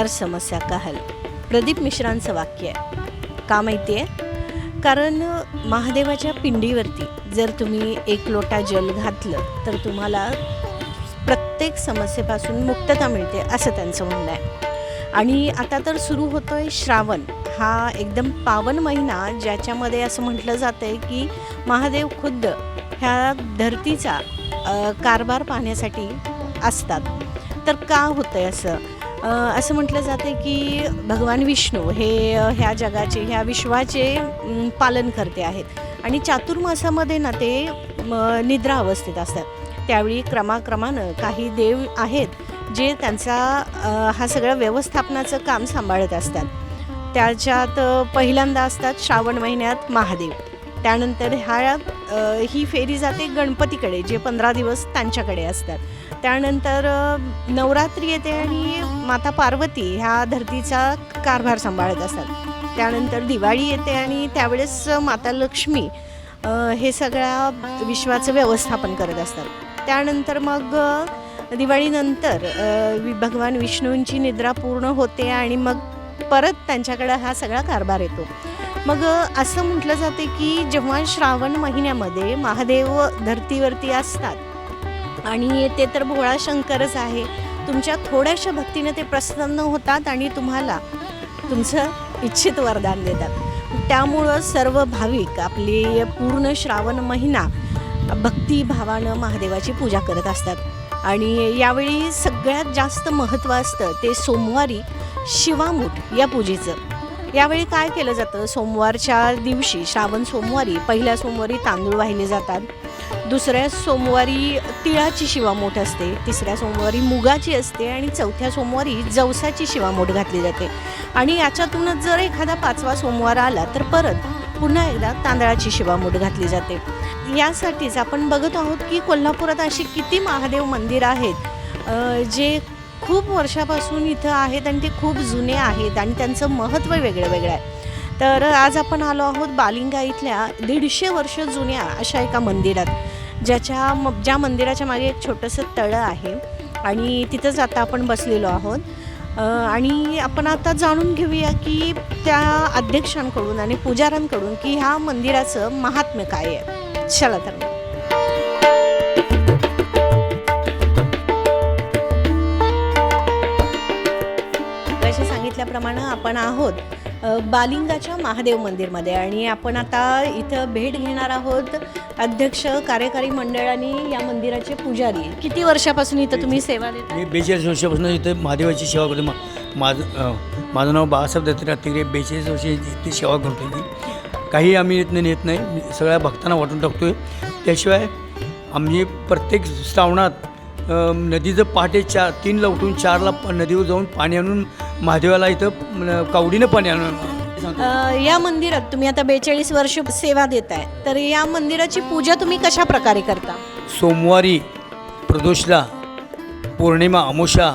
हर समस्या का हल? प्रदीप मिश्रांचं वाक्य आहे. का माहिती आहे? कारण महादेवाच्या पिंडीवरती जर तुम्ही एक लोटा जल घातलं तर तुम्हाला प्रत्येक समस्येपासून मुक्तता मिळते असं त्यांचं म्हणणं आहे. आणि आता तर सुरू होतो आहे श्रावण. हा एकदम पावन महिना ज्याच्यामध्ये असं म्हटलं जातं आहे की महादेव खुद्द ह्या धरतीचा कारभार पाहण्यासाठी असतात. तर का होतं आहे असं? असं म्हटलं जातं की भगवान विष्णू हे ह्या जगाचे ह्या विश्वाचे पालन पालनकर्ते आहेत. आणि चातुर्मासामध्ये ना ते निद्रा अवस्थेत असतात. त्यावेळी क्रमाक्रमानं काही देव आहेत जे त्यांचा हा सगळं व्यवस्थापनाचं काम सांभाळत असतात. त्याच्यात पहिल्यांदा असतात श्रावण महिन्यात महादेव. त्यानंतर ह्या ही फेरी जाते गणपतीकडे जे पंधरा दिवस त्यांच्याकडे असतात. त्यानंतर नवरात्री येते आणि माता पार्वती ह्या धरतीचा कारभार सांभाळत असतात. त्यानंतर दिवाळी येते आणि त्यावेळेस माता लक्ष्मी हे सगळ्या विश्वाचं व्यवस्थापन करत असतात. त्यानंतर मग दिवाळीनंतर वि- भगवान विष्णूंची निद्रा पूर्ण होते आणि मग परत त्यांच्याकडं हा सगळा कारभार येतो. मग असं म्हटलं जाते की जेव्हा श्रावण महिन्यामध्ये महादेव धरतीवरती असतात आणि ते तर भोळा शंकरच आहे. तुमच्या थोड्याशा भक्तीने ते प्रसन्न होतात आणि तुम्हाला तुमचं इच्छित वरदान देतात. त्यामुळं सर्व भाविक आपली पूर्ण श्रावण महिना भक्तिभावानं महादेवाची पूजा करत असतात. आणि यावेळी सगळ्यात जास्त महत्त्व असतं ते सोमवारी शिवामूठ या पूजेचं. यावेळी काय केलं जातं? सोमवारच्या दिवशी श्रावण सोमवारी पहिल्या सोमवारी तांदूळ वाहिले जातात. दुसऱ्या सोमवारी तिळाची शिवामोठ असते तिसऱ्या सोमवारी मुगाची असते आणि चौथ्या सोमवारी जवसाची शिवामोठ घातली जाते. आणि याच्यातूनच जर एखादा पाचवा सोमवार आला तर परत पुन्हा एकदा तांदळाची शिवामोठ घातली जाते. यासाठीच आपण बघत आहोत की कोल्हापुरात अशी किती महादेव मंदिर आहेत जे खूप वर्षापासून इथं आहेत आणि ते खूप जुने आहेत आणि त्यांचं महत्त्व वेगळं वेगळं आहे. तर आज आपण आलो आहोत बालिंगा इथल्या दीडशे वर्ष जुन्या अशा एका मंदिरात. ज्याच्या म ज्या मंदिराच्या मागे एक छोटंसं तळं आहे. आणि तिथंच आता आपण बसलेलो आहोत. आणि आपण आता जाणून घेऊया की त्या अध्यक्षांकडून आणि पुजाऱ्यांकडून की ह्या मंदिराचं महात्म्य काय आहे. चला तर सांगितल्याप्रमाणे आपण आहोत. बालिंगाच्या महादेव मंदिरमध्ये. आणि आपण आता इथं भेट घेणार आहोत अध्यक्ष कार्यकारी मंडळ आणि या मंदिराचे पुजारी. किती वर्षापासून इथं तुम्ही सेवा देता मी बेचाळीस वर्षापासून इथे महादेवाची सेवा करतो मा माझं माझं नाव बाळासाहेब दत्तराज तिकडे बेचाळीस वर्ष इथे सेवा करतो मी. काही आम्ही इथनं नेत नाही. सगळ्या भक्तांना वाटून टाकतो आहे त्याशिवाय आम्ही प्रत्येक श्रावणात नदीचं पहाटे चार तीनला उठून चारला प- नदीवर जाऊन पाणी आणून महादेवाला इथं कावडीनं पाणी आणून या मंदिरात तुम्ही आता बेचाळीस वर्ष सेवा देताय तर या मंदिराची पूजा तुम्ही कशा प्रकारे करता? सोमवारी प्रदोषला पौर्णिमा अमोशा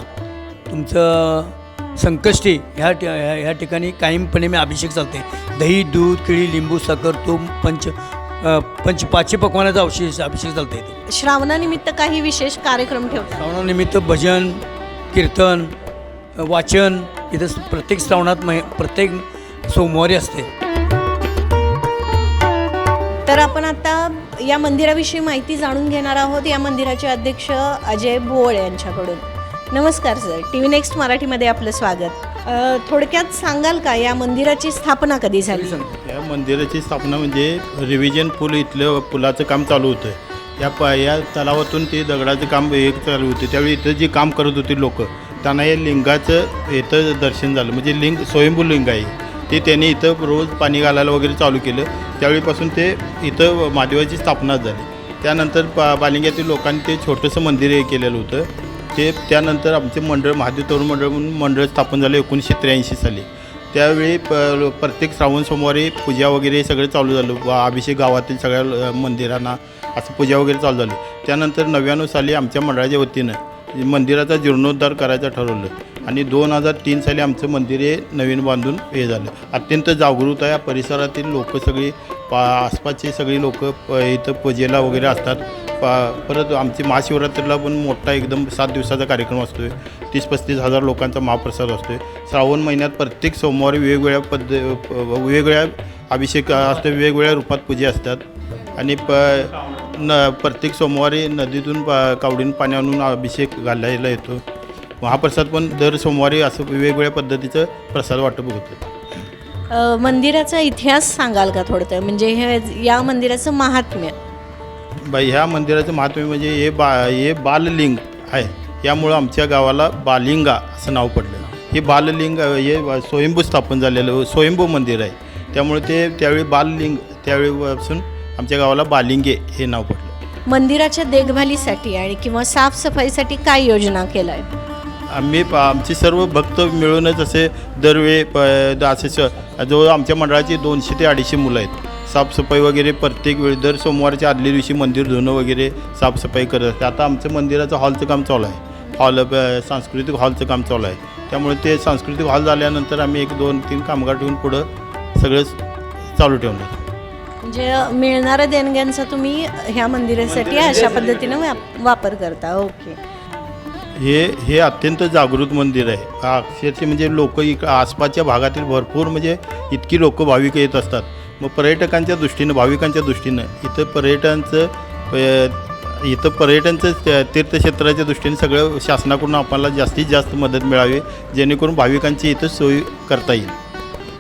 तुमचं संकष्टी ह्या ह्या ठिकाणी कायमपणे मी अभिषेक चालते. दही दूध केळी लिंबू साखर तूप पंच पंच पाचशे पकवानाचा अभिषेक अभिषेक चालते. श्रावणानिमित्त काही विशेष कार्यक्रम ठेवता? श्रावणानिमित्त भजन कीर्तन वाचन इथं प्रत्येक श्रावणात मह प्रत्येक सोमवारी असते. तर आपण आता या मंदिराविषयी माहिती जाणून घेणार आहोत. या मंदिराचे अध्यक्ष अजय भोळ यांच्याकडून. नमस्कार सर. टी व्ही नेक्स्ट मराठीमध्ये आपलं स्वागत. थोडक्यात सांगाल का या मंदिराची स्थापना कधी झाली? या मंदिराची स्थापना म्हणजे रिव्हिजन पूल इथलं पुलाचं काम चालू होतं. या प या तलावातून ते दगडाचं काम एक चालू होते. त्यावेळी इथं जे काम करत होते लोक त्यांना हे लिंगाचं इथं दर्शन झालं. म्हणजे लिंग स्वयंभू लिंग आहे. ते त्यांनी इथं रोज पाणी घालायला वगैरे चालू केलं. त्यावेळीपासून ते इथं महादेवाची स्थापना झाली. त्यानंतर पा बालिंग्यातील लोकांनी ते छोटंसं मंदिर हे केलेलं होतं. ते त्यानंतर आमचे मंडळ महादेव तरुण मंडळ म्हणून मंडळ स्थापन झालं एकोणीसशे त्र्याऐंशी साली. त्यावेळी प प्रत्येक श्रावण सोमवारी पूजा वगैरे सगळं चालू झालं. अभिषेक गावातील सगळ्या मंदिरांना असं पूजा वगैरे चालू झाली. त्यानंतर नव्याण्णव साली आमच्या मंडळाच्या वतीनं मंदिराचा जीर्णोद्धार करायचं ठरवलं. आणि दोन हजार तीन साली आमचं मंदिर हे नवीन बांधून हे झालं. अत्यंत जागृत आहे. परिसरातील लोक सगळी पा आसपासची सगळी लोक इथं पूजेला वगैरे असतात. पा- परत आमची महाशिवरात्रीला पण मोठा एकदम सात दिवसाचा कार्यक्रम असतो आहे तीस पस्तीस हजार लोकांचा महाप्रसाद असतो आहे श्रावण महिन्यात प्रत्येक सोमवारी वेगवेगळ्या पद्ध वेगवेगळ्या अभिषेक असतो वेगवेगळ्या रूपात पूजे असतात. आणि प न प्रत्येक सोमवारी नदीतून पा कावडीन पाणी आणून अभिषेक घालायला येतो. महाप्रसाद पण दर सोमवारी असं वेगवेगळ्या पद्धतीचं प्रसाद वाटप होतं. अ, मंदिराचा इतिहास सांगाल का थोडं म्हणजे हे या मंदिराचं महात्म्य. बाई ह्या मंदिराचं महात्म्य म्हणजे हे बा हे बाललिंग आहे. यामुळं आमच्या गावाला बालिंगा असं नाव पडलं. हे बाललिंग अ, हे स्वयंभू स्थापन झालेलं स्वयंभू मंदिर आहे. त्यामुळे ते त्यावेळी बाललिंग त्यावेळीपासून आमच्या गावाला बालिंगे हे नाव पडलं. मंदिराच्या देखभालीसाठी आणि किंवा साफसफाईसाठी काय योजना केल्या? आहेत आम्ही प- आमचे सर्व भक्त मिळूनच असे दरवेळी प असे स- जवळ आमच्या मंडळाची दोनशे ते अडीचशे मुलं आहेत. साफसफाई वगैरे प्रत्येक वेळी दर सोमवारच्या आदल्या दिवशी मंदिर धुणं वगैरे साफसफाई करत असते. आता आमचं मंदिराचं हॉलचं काम चालू आहे. हॉल सांस्कृतिक हॉलचं काम चालू आहे. त्यामुळे ते सांस्कृतिक हॉल झाल्यानंतर आम्ही एक दोन तीन कामगार ठेवून पुढं सगळं चालू ठेवणार. म्हणजे मिळणाऱ्या देणग्यांचा तुम्ही ह्या मंदिरासाठी अशा पद्धतीनं वापर करता. ओके. हे हे अत्यंत जागृत मंदिर आहे. अक्षरशः म्हणजे लोक इक आसपासच्या भागातील भरपूर म्हणजे इतकी लोक भाविक येत असतात. मग पर्यटकांच्या दृष्टीनं भाविकांच्या दृष्टीनं इथं पर्यटनाचं प- इथं पर्यटनचं त्या- तीर्थक्षेत्राच्या दृष्टीने सगळं शासनाकडून आपल्याला जास्तीत जास्त मदत मिळावी जेणेकरून भाविकांची इथं सोयी करता येईल.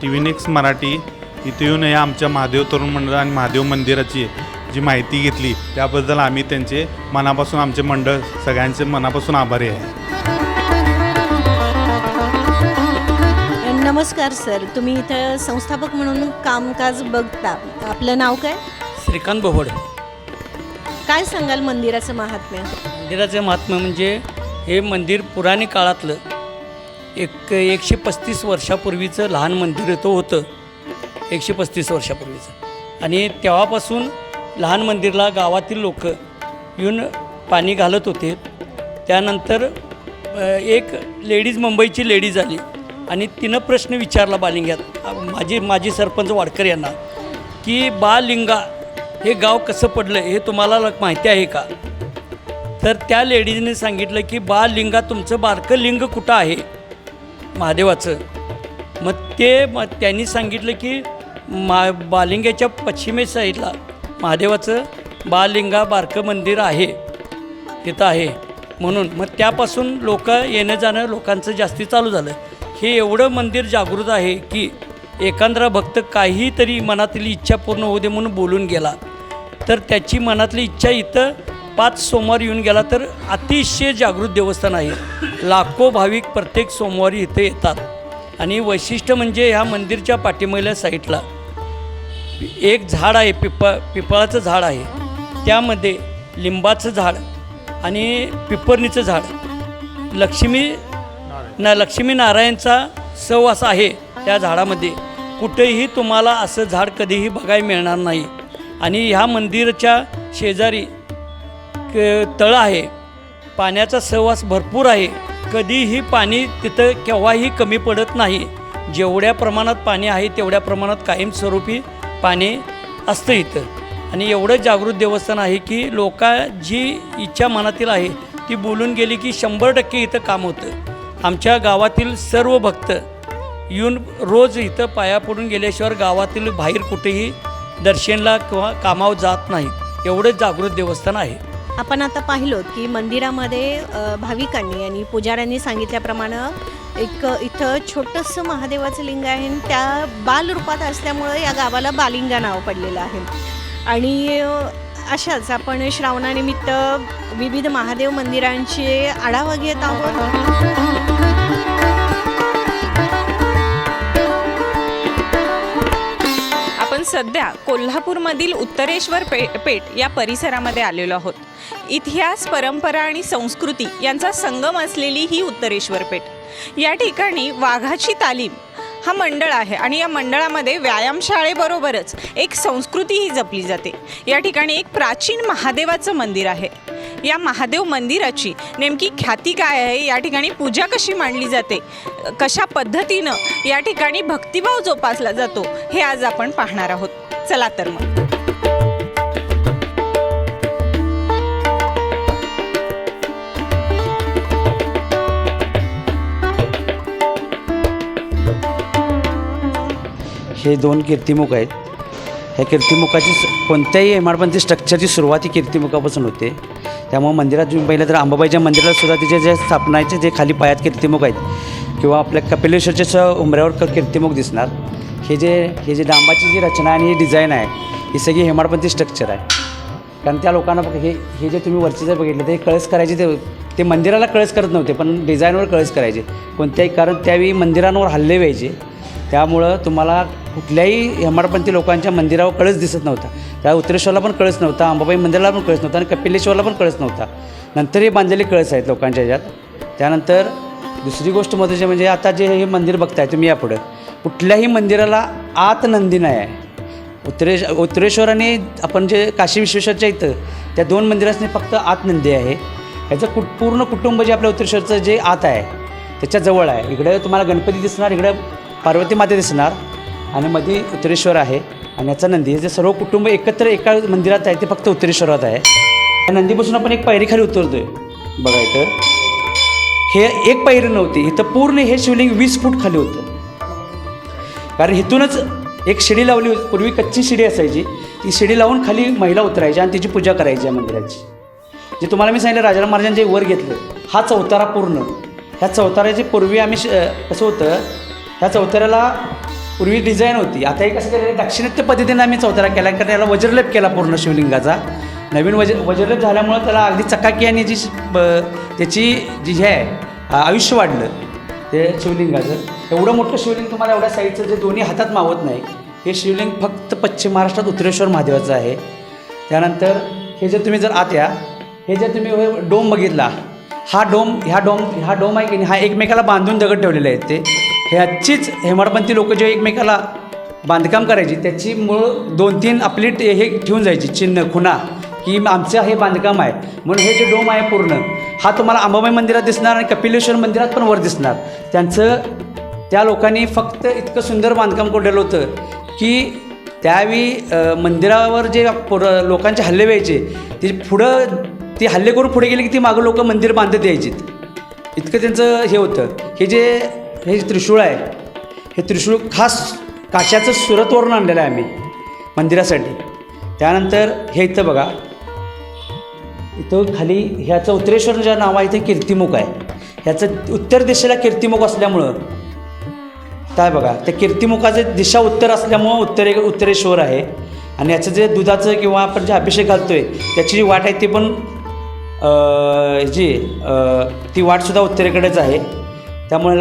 T V next Marathi. इथे येऊन या आमच्या महादेव तरुण मंडळ आणि महादेव मंदिराची जी माहिती घेतली त्याबद्दल आम्ही त्यांचे मनापासून आमचे मंडळ सगळ्यांचे मनापासून आभारी आहे. नमस्कार सर तुम्ही इथं संस्थापक म्हणून कामकाज बघता. आपलं नाव काय? श्रीकांत बोबड. काय सांगाल मंदिराचं महात्म्य? मंदिराचं महात्म्य म्हणजे हे मंदिर पुराणी काळातलं एक एकशे पस्तीस वर्षापूर्वीचं लहान मंदिर तो होतं. एकशे पस्तीस वर्षापूर्वीचं. आणि तेव्हापासून लहान मंदिरला गावातील लोक येऊन पाणी घालत होते. त्यानंतर एक लेडीज मुंबईची लेडीज आली. आणि तिनं प्रश्न विचारला बालिंग्यात माझी माजी सरपंच वाडकर यांना की बालिंगा हे गाव कसं पडलं? हे तुम्हाला ल- माहिती आहे का? तर त्या लेडीजने सांगितलं की बालिंगा तुमचं बारकं लिंग कुठं आहे? महादेवाचं. मग ते मग त्यांनी सांगितलं की मा बालिंग्याच्या पश्चिमे साईडला महादेवाचं बालिंगा बारकं मंदिर आहे. तिथं आहे. म्हणून मग त्यापासून लोक येणं जाणं लोकांचं जास्ती चालू झालं. हे एवढं मंदिर जागृत आहे की एकांद्रा भक्त काहीतरी मनातली इच्छा पूर्ण होऊ दे म्हणून बोलून गेला. तर त्याची मनातली इच्छा इथं पाच सोमवार येऊन गेला तर अतिशय जागृत देवस्थान आहे. लाखो भाविक प्रत्येक सोमवारी इथं येतात. आणि वैशिष्ट्य म्हणजे ह्या मंदिरच्या पाठीमागल्या साईडला एक झाड आहे पिपळ पिपळाचं झाड आहे. त्यामध्ये लिंबाचं झाड आणि पिपरणीचं झाड. लक्ष्मी ना लक्ष्मी नारायणचा सहवास आहे त्या झाडामध्ये. कुठेही तुम्हाला असं झाड कधीही बघायला मिळणार नाही. आणि ह्या मंदिराच्या शेजारी क तळं आहे. पाण्याचा सहवास भरपूर आहे. कधीही पाणी तिथं केव्हाही कमी पडत नाही. जेवढ्या प्रमाणात पाणी आहे तेवढ्या प्रमाणात कायमस्वरूपी पाणी असतं इथं. आणि एवढं जागृत देवस्थान आहे की लोका जी इच्छा मनातील आहे ती बोलून गेली की शंभर टक्के इथं काम होतं. आमच्या गावातील सर्व भक्त येऊन रोज इथं पाया पडून गेल्याशिवाय गावातील बाहेर कुठेही दर्शनला किंवा कामावर जात नाहीत. एवढं जागृत देवस्थान आहे. आपण आता पाहिलो की मंदिरामध्ये भाविकांनी आणि पुजाऱ्यांनी सांगितल्याप्रमाणे एक इथं छोटंसं महादेवाचं लिंग आहे आणि त्या बालरूपात असल्यामुळं या गावाला बालिंगा नाव पडलेलं आहे. आणि अशाच आपण श्रावणानिमित्त विविध महादेव मंदिरांचे आढावा घेत आहोत. आपण सध्या कोल्हापूरमधील उत्तरेश्वर पे पेठ या परिसरामध्ये आलेलो आहोत. इतिहास परंपरा आणि संस्कृती यांचा संगम असलेली ही उत्तरेश्वर पेठ. या ठिकाणी वाघाची तालीम हा मंडळ आहे आणि या मंडळामध्ये व्यायामशाळेबरोबरच एक संस्कृतीही जपली जाते. या ठिकाणी एक प्राचीन महादेवाचं मंदिर आहे. या महादेव मंदिराची नेमकी ख्याती काय आहे? या ठिकाणी पूजा कशी मांडली जाते? कशा पद्धतीनं या ठिकाणी भक्तिभाव जोपासला जातो? हे आज आपण पाहणार आहोत. चला तर मग. हे दोन कीर्तिमुख आहेत. ह्या कीर्तिमुखाची कोणत्याही हेमाडपंथी स्ट्रक्चरची सुरुवात ही कीर्तिमुखापासून होते. त्यामुळे मंदिरात तुम्ही पाहिलं तर अंबाबाईच्या मंदिरात सुद्धा तिचे जे स्थापनाचे जे खाली पायात कीर्तिमुख आहेत किंवा आपल्या कपिलेश्वरच्या उमऱ्यावर उंबऱ्यावर क- कीर्तिमुख दिसणार. हे जे हे जे डांबाची जी रचना आणि ही डिझाईन आहे ही सगळी हेमाडपंथी स्ट्रक्चर आहे. कारण त्या लोकांना बघ हे हे जे तुम्ही वरचे जर बघितलं ते कळस करायचे ते ते मंदिराला कळस करत नव्हते पण डिझाईनवर कळस करायचे. कोणत्याही कारण त्यावेळी मंदिरांवर हल्ले व्हायचे. त्यामुळं तुम्हाला कुठल्याही हेमाडपंथी लोकांच्या मंदिरावर कळस दिसत नव्हता. त्या उत्तरेश्वरला पण कळस नव्हता अंबाबाई मंदिराला पण कळस नव्हता आणि कपिलेश्वरला पण कळस नव्हता. नंतर हे बांधलेले कळस आहेत लोकांच्या ह्याच्यात त्यानंतर दुसरी गोष्ट महत्त्वाची म्हणजे आता जे हे मंदिर बघताय तुम्ही यापुढं. कुठल्याही मंदिराला आत नंदी नाही आहे. उत्तरेश उत्तरेश्वर आणि आपण जे काशी विश्वेश्वरच्या इथं त्या दोन मंदिरासनी फक्त आत नंदी आहे. ह्याचं कुट पूर्ण कुटुंब जे आपल्या उत्तरेश्वरचं जे आत आहे त्याच्याजवळ आहे. इकडे तुम्हाला गणपती दिसणार इकडं पार्वती माता दिसणार. आणि मध्ये उत्तरेश्वर आहे. आणि याचा नंदी हे जे सर्व कुटुंब एकत्र एका मंदिरात आहे ते फक्त उत्तरेश्वरात आहे. त्या नंदीपासून आपण एक पायरी खाली उतरतोय. बघा इथं. हे एक पायरी नव्हती इथं पूर्ण हे शिवलिंग वीस फूट खाली होतं. कारण इथूनच एक शिडी लावली होती पूर्वी कच्ची शिडी असायची. ती शिडी लावून खाली महिला उतरायची आणि तिची पूजा करायची या मंदिराची. जे तुम्हाला मी सांगितलं राजाराम महाराजांनी जे वर घेतलं हा चौतारा पूर्ण. ह्या चौताऱ्याचे पूर्वी आम्ही श- कसं होतं ह्या चौताऱ्याला पूर्वी डिझाईन होती. आता हे कसं केलं दाक्षिणात्य पद्धतीने आम्ही चौथारा केला कारण त्याला वज्रलेप केला पूर्ण शिवलिंगाचा. नवीन वज वज्रलेप झाल्यामुळं त्याला अगदी चकाकी आणि जी ब- त्याची जी हे आहे आयुष्य वाढलं. ते शिवलिंगाचं. एवढं मोठं शिवलिंग तुम्हाला एवढ्या साईडचं जे दोन्ही हातात मावत नाही हे शिवलिंग फक्त पश्चिम महाराष्ट्रात उत्तरेश्वर महादेवाचं आहे. त्यानंतर हे जे तुम्ही जर आत या हे जे तुम्ही डोम बघितला हा डोम ह्या डोम हा डोम आहे की नाही हा एकमेकाला बांधून दगड ठेवलेले आहेत ते. ह्याचीच हेमाडपंथी लोक जे एकमेकाला बांधकाम करायची त्याची मूळ दोन तीन आपली हे ठेवून जायची. चिन्ह खुणा की आमचं हे बांधकाम आहे. म्हणून हे जे डोम आहे पूर्ण हा तुम्हाला अंबाबाई मंदिरात दिसणार आणि कपिलेश्वर मंदिरात पण वर दिसणार. त्यांचं त्या लोकांनी फक्त इतकं सुंदर बांधकाम कोरलेलं होतं की त्यावेळी मंदिरावर जे पोर लोकांचे हल्ले व्हायचे ते पुढं ती हल्ले करून पुढे गेले की ती मागं लोक मंदिर बांधत यायची इतकं त्यांचं हे होतं. हे जे हे जे त्रिशूळ आहे हे त्रिशूळ खास काशाचं सुरतवरून आणलेलं आहे आम्ही मंदिरासाठी. त्यानंतर हे इथं बघा. इथं खाली ह्याचं उत्तरेश्वर ज्या नाव आहे ते कीर्तिमुख आहे. ह्याचं उत्तर दिशेला कीर्तिमुख असल्यामुळं. काय बघा त्या कीर्तिमुखाचं दिशा उत्तर असल्यामुळं उत्तरे उत्तरेश्वर आहे. आणि याचं जे दुधाचं किंवा आपण जे अभिषेक घालतो आहे त्याची जी वाट आहे ती पण जी ती वाटसुद्धा उत्तरेकडेच आहे. त्यामुळे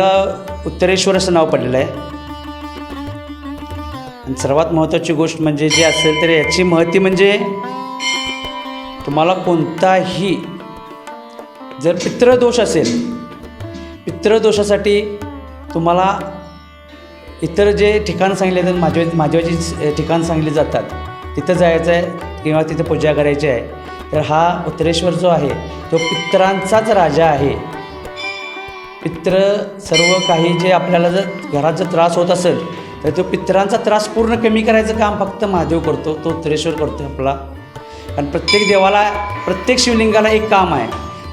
उत्तरेश्वर असं नाव पडलेलं आहे. आणि सर्वात महत्त्वाची गोष्ट म्हणजे जी असेल तर याची महती म्हणजे तुम्हाला कोणताही जर पितृदोष असेल पितृदोषासाठी तुम्हाला इतर जे ठिकाणं सांगितले जातात माझ्या माझ्याची ठिकाण ठिकाणं सांगितली जातात तिथं जायचं आहे किंवा तिथं पूजा करायची आहे तर हा उत्तरेश्वर जो आहे तो पित्रांचाच राजा आहे. पित्र सर्व काही जे आपल्याला जर घरात जर त्रास होत असेल तर तो पितरांचा त्रास पूर्ण कमी करायचं काम फक्त महादेव करतो तो उत्तरेश्वर करतो आपला. कारण प्रत्येक देवाला प्रत्येक शिवलिंगाला एक काम आहे.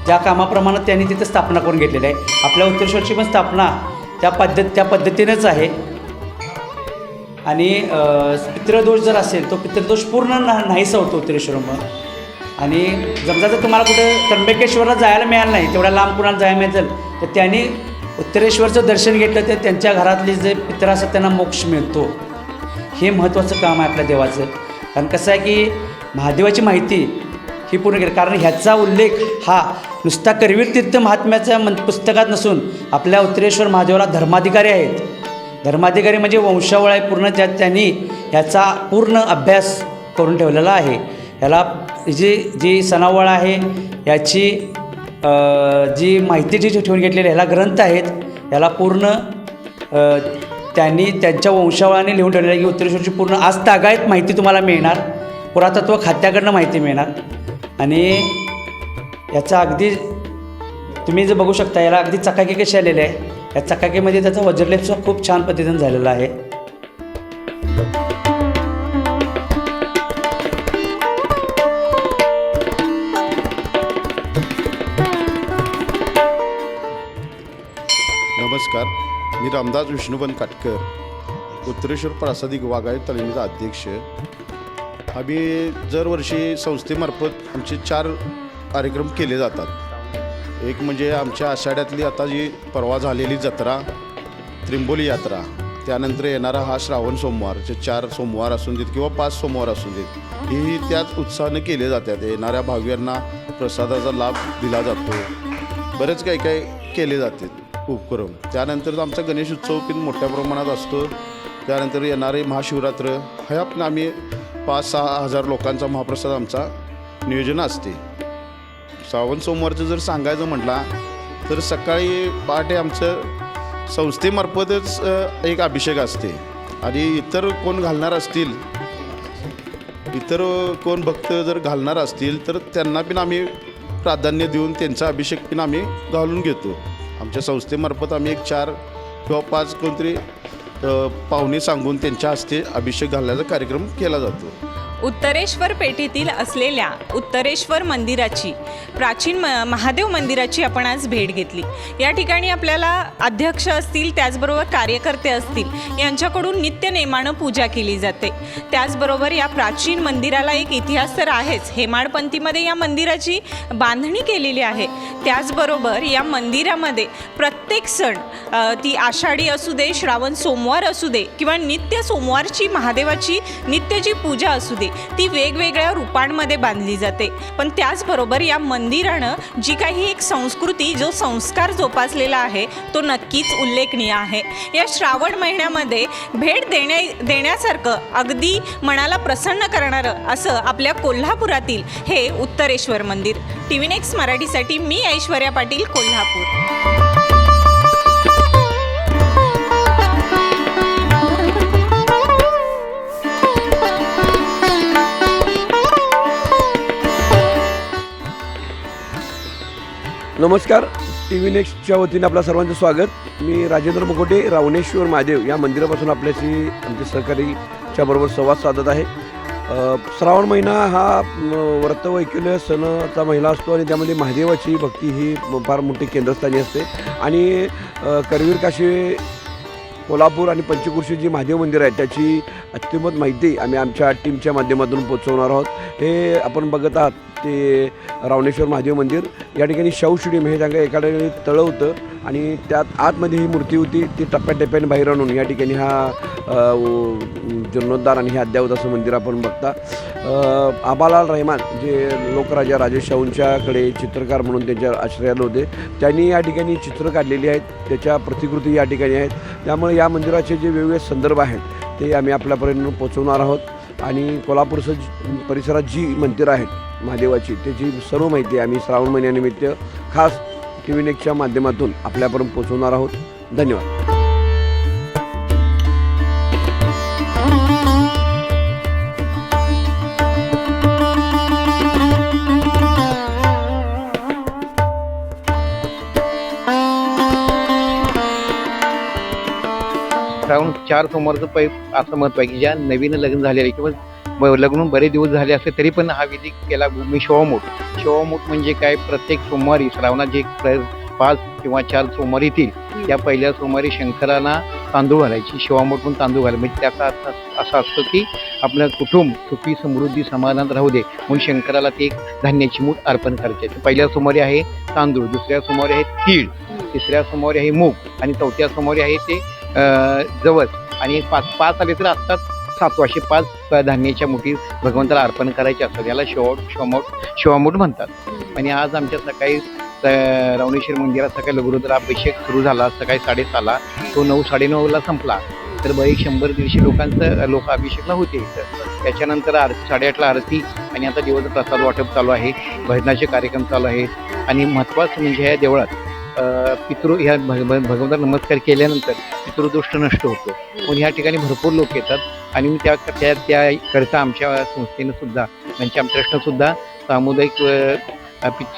ज्या कामाप्रमाणे त्यांनी तिथं स्थापना करून घेतलेली आहे. आपल्या उत्तरेश्वरची पण स्थापना त्या पद्धत त्या पद्धतीनेच आहे. आणि पितृदोष जर असेल तो पितृदोष पूर्ण ना नाहीसा होतो उत्तरेश्वरमुळं आणि समजा जर तुम्हाला कुठं त्र्यंबकेश्वरला जायला मिळालं नाही तेवढ्या लांब कुणाला जायला मिळेल तर त्यांनी उत्तरेश्वरचं दर्शन घेतलं तर त्यांच्या घरातले जे पित्र असतात त्यांना मोक्ष मिळतो. हे महत्त्वाचं काम आहे आपल्या देवाचं. कारण कसं आहे की महादेवाची माहिती ही पूर्ण केली. कारण ह्याचा उल्लेख हा नुसता करवीर तीर्थ महात्म्याच्या मन पुस्तकात नसून आपल्या उत्तरेश्वर महादेवाला धर्माधिकारी आहेत. धर्माधिकारी म्हणजे वंशावळ आहे पूर्ण त्यात त्यांनी ह्याचा पूर्ण अभ्यास करून ठेवलेला आहे. याला जी जी सणावळ आहे याची जी माहिती जी ठेवून घेतलेली आहे, ह्याला ग्रंथ आहेत याला पूर्ण त्यांनी त्यांच्या वंशावळाने लिहून ठेवलेलं आहे की उत्तरेश्वरची पूर्ण आज तागायत माहिती तुम्हाला मिळणार पुरातत्व खात्याकडनं माहिती मिळणार. आणि याचा अगदी तुम्ही जे बघू शकता याला अगदी चकाकी कशी आलेली आहे. या चकाकीमध्ये त्याचा वज्रलेपचा खूप छान पद्धतीनं झालेला आहे. नमस्कार. मी रामदास विष्णुबन काटकर उत्तरेश्वर प्रासादिक वाघाळी तालिमीचा अध्यक्ष. आम्ही दरवर्षी संस्थेमार्फत आमचे चार कार्यक्रम केले जातात. एक म्हणजे आमच्या आषाढ्यातली आता जी परवा झालेली जत्रा त्रिंबोली यात्रा त्यानंतर येणारा हा श्रावण सोमवार जे चार सोमवार असून देत किंवा पाच सोमवार असून देत हेही त्याच उत्साहाने केले जातात. येणाऱ्या भाविकांना प्रसादाचा लाभ दिला जातो. बरेच काही काही केले जाते उपक्रम त्यानंतर आमचा गणेश उत्सव पण मोठ्या प्रमाणात असतो. त्यानंतर येणारे महाशिवरात्र ह्या पण आम्ही पाच सहा हजार लोकांचा महाप्रसाद आमचा नियोजन असते. श्रावण सोमवारचं जर सांगायचं म्हटला तर सकाळी पहाटे आमचं संस्थेमार्फतच एक अभिषेक असते. आणि इतर कोण घालणार असतील इतर कोण भक्त जर घालणार असतील तर त्यांना पण आम्ही प्राधान्य देऊन त्यांचा अभिषेक पण आम्ही घालून घेतो. आमच्या संस्थेमार्फत आम्ही एक चार किंवा पाच कोणतरी पाहुणे सांगून त्यांच्या हस्ते अभिषेक घालण्याचा कार्यक्रम केला जातो. उत्तरेश्वर पेठेतील असलेल्या उत्तरेश्वर मंदिराची प्राचीन म महादेव मंदिराची आपण आज भेट घेतली. या ठिकाणी आपल्याला अध्यक्ष असतील त्याचबरोबर कार्यकर्ते असतील यांच्याकडून नित्य नेमानं पूजा केली जाते. त्याचबरोबर या प्राचीन मंदिराला एक इतिहास तर आहेच. हेमाडपंथीमध्ये या मंदिराची बांधणी केलेली आहे. त्याचबरोबर या मंदिरामध्ये प्रत्येक सण ती आषाढी असू दे श्रावण सोमवार असू दे किंवा नित्य सोमवारची महादेवाची नित्य जी पूजा असू दे ती वेगवेगळ्या रूपांमध्ये बांधली जाते. पण त्याचबरोबर या मंदिरानं जी काही एक संस्कृती जो संस्कार जोपासलेला आहे तो नक्कीच उल्लेखनीय आहे. या श्रावण महिन्यामध्ये भेट देण्या देण्यासारखं अगदी मनाला प्रसन्न करणारं असं आपल्या कोल्हापुरातील हे उत्तरेश्वर मंदिर. टी व्ही नेक्स्ट मराठीसाठी मी ऐश्वर्या पाटील कोल्हापूर. नमस्कार. टी व्ही नेक्स्टच्या वतीने आपल्या सर्वांचं स्वागत. मी राजेंद्र मुकोटे रावणेश्वर महादेव या मंदिरापासून आपल्याशी आमचे सहकारीच्या बरोबर संवाद साधत आहे. श्रावण महिना हा व्रतवैकुल्य व्रत सणाचा महिना असतो आणि त्यामध्ये महादेवाची भक्ती ही फार मोठी केंद्रस्थानी असते. आणि करवीर काशी कोल्हापूर आणि पंचकृषी जी महादेव मंदिर आहे त्याची अत्युमत माहिती आम्ही आमच्या टीमच्या माध्यमातून पोचवणार आहोत. हे आपण बघत आहात. ते रावणेश्वर महादेव मंदिर. या ठिकाणी शव शिडीम हे जागा एका ठिकाणी तळं होतं आणि त्यात आतमध्ये ही मूर्ती होती ती टप्प्याटप्प्याने बाहेर आणून या ठिकाणी हा जीर्णोद्धार आणि हे अद्यावत असं मंदिर आपण बघता. आबालाल रहमान जे लोकराजा राजेश शाहूंच्याकडे चित्रकार म्हणून त्यांच्या आश्रयाला होते त्यांनी या ठिकाणी चित्र काढलेली आहेत त्याच्या प्रतिकृती या ठिकाणी आहेत. त्यामुळे या मंदिराचे जे वेगवेगळे संदर्भ आहेत ते आम्ही आपल्यापर्यंत पोचवणार आहोत. आणि कोल्हापूरचं परिसरात जी मंदिरं आहेत महादेवाची. त्याची सर्व माहिती आम्ही श्रावण महिन्यानिमित्त खास टी व्ही नेक्सच्या माध्यमातून आपल्यापर्यंत पोचवणार आहोत. धन्यवाद. श्रावण चार सोमवारचं पै असं महत्त्व आहे की ज्या नवीन लग्न झालेले किंवा लग्न बरेच दिवस झाले असले तरी पण हा विधी केला मी शिवामूठ शिवामूठ म्हणजे काय? प्रत्येक सोमवारी श्रावणात जे पाच किंवा चार सोमवार येतील. त्या पहिल्या सोमवारी शंकराला तांदूळ घालायची. शिवामूठ पण तांदूळ घालायचे म्हणजे त्याचा अर्थ असा असतो की आपलं कुटुंब सुखी समृद्धी समाधानात राहू दे. म्हणून शंकराला ते एक धान्याची मूठ अर्पण करायची. पहिल्या सोमवारी आहे तांदूळ दुसऱ्या सोमवारी आहे तीळ तिसऱ्या सोमवारी आहे मूग आणि चौथ्या सोमवारी आहे ते जवळ आणि पाच पाच आले तर असतात सात असे पाच धान्याच्या मुठी भगवंताला अर्पण करायचे असतात. याला शिव शिवमोठ शिवामूठ म्हणतात. आणि आज आमच्या सकाळी रावणेश्वर मंदिरात सकाळी लघुरुद्र अभिषेक सुरू झाला. सकाळी साडेसहाला तो नऊ साडेनऊला संपला. तर बरेच शंभर दीडशे लोकांचं लोक अभिषेकला होते इथं. त्याच्यानंतर आरती साडेआठला आरती आणि आता दिवस प्रसाद वाटप चालू आहे. भजनाचे कार्यक्रम चालू आहेत आणि महत्त्वाचं म्हणजे ह्या देवळात पितृ ह्या भग भग- भगवंताला नमस्कार केल्यानंतर पितृदोष नष्ट होतो. म्हणून ह्या ठिकाणी भरपूर लोक येतात. आणि मी त्या त्या त्याकरिता आमच्या संस्थेनं सुद्धा त्यांच्या ट्रस्टनं सामुदायिक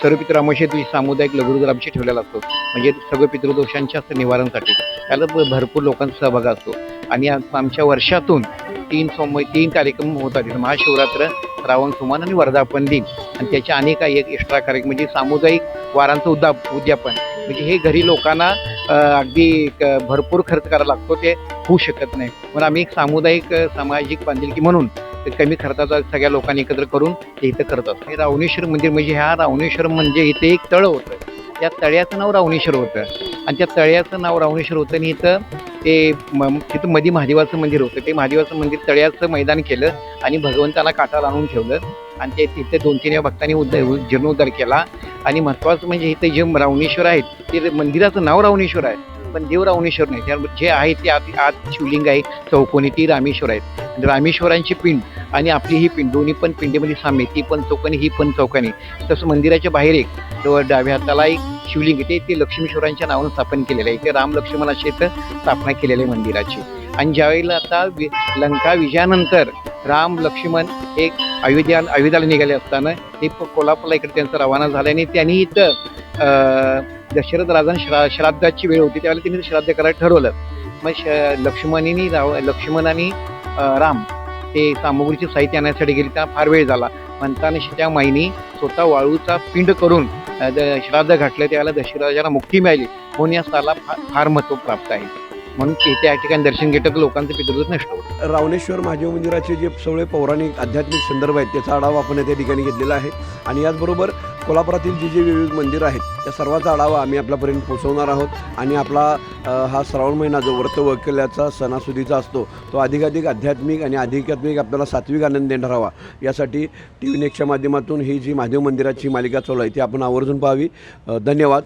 सर्व पितृ सामुदायिक लघुरुद्र अभिषेक ठेवलेला असतो. म्हणजे सगळं पितृदोषांच्या निवारणासाठी. त्याला भरपूर लोकांचा सहभाग असतो. आणि आमच्या वर्षातून तीन सोम तीन कार्यक्रम होतात महाशिवरात्र श्रावण सुमान आणि वर्धापन दिन. आणि त्याच्या अनेक एक एक्स्ट्रा कार्यक्रम म्हणजे सामुदायिक वारांचं उद्दा उद्यापन. म्हणजे हे घरी लोकांना अगदी भरपूर खर्च करायला लागतो ते होऊ शकत नाही. म्हणून आम्ही एक सामुदायिक सामाजिक बांधिलकी म्हणून कमी खर्चाचा सगळ्या लोकांनी एकत्र करून ते इथं करत असतो हे रावणेश्वर मंदिर म्हणजे ह्या रावणेश्वर म्हणजे इथे एक तळ होतं. त्या तळ्याचं नाव रावणेश्वर होतं. आणि त्या तळ्याचं नाव रावणेश्वर होतं आणि इथं ते म- तिथं मधी महादेवाचं मंदिर होतं. ते महादेवाचं मंदिर तळ्याचं मैदान केलं आणि भगवंताला काटाला आणून ठेवलं. आणि ते तिथे दोन तीन भक्तांनी उद्ध जीर्णोद्धार केला. आणि महत्त्वाचं म्हणजे इथे जे रावणेश्वर आहेत ते मंदिराचं नाव रावणेश्वर आहे पण देव रावणेश्वर नाही. त्या जे आहे ते आत आत शिवलिंग आहे चौकोनी ती रामेश्वर आहेत. रामेश्वरांची पिंड आणि आपली ही पिंड दोन्ही पण पिंडीमध्ये साम्य ती पण चौकानी ही पण चौकानी. तसं मंदिराच्या बाहेर एक डाव्या हाताला एक शिवलिंग ते ते लक्ष्मीश्वरांच्या नावानं स्थापन केलेलं आहे. इथे राम लक्ष्मण इथं स्थापना केलेली आहे मंदिराची. आणि ज्यावेळेला आता वि लंका विजयानंतर राम लक्ष्मण एक अयोध्या अयोध्याला निघाले असताना ते कोल्हापूरला इकडे त्यांचं रवाना झालं आणि त्यांनी इथं दशरथ राजान श्रा श्राद्धाची वेळ होती. त्यावेळेला त्यांनी श्राद्ध करायला ठरवलं. मग श लक्ष्मणीनी राव लक्ष्मण आणि राम ते सामुग्रीचे साहित्य आणण्यासाठी गेले. त्या फार वेळ झाला. म्हणताना त्या माईनी स्वतः वाळूचा पिंड करून द- श्राद्ध घातलं त्यावेळेला दशरथाला मुक्ती मिळाली. म्हणून या स्थळाला फा- फार महत्त्व प्राप्त आहे. म्हणून ते त्या ठिकाणी दर्शन घेतलं लोकांचं पितृत्व नष्ट होतं. रावणेश्वर महादेव मंदिराचे जे सगळे पौराणिक आध्यात्मिक संदर्भ आहेत त्याचा आढावा आपण त्या ठिकाणी घेतलेला आहे. आणि याचबरोबर कोल्हापुरातील जी जी विविध मंदिरं आहेत त्या सर्वांचा आढावा आम्ही आपल्यापर्यंत पोहोचवणार आहोत. आणि आपला हा श्रावण महिना जो व्रत वकिल्याचा सणासुदीचा असतो तो अधिकाधिक आध्यात्मिक आणि अधिकात्मिक आपल्याला सात्विक आनंद देणार हवा. यासाठी टी व्ही नेक्सच्या माध्यमातून ही जी महादेव मंदिराची मालिका चालू आहे ती आपण आवर्जून पाहावी. धन्यवाद.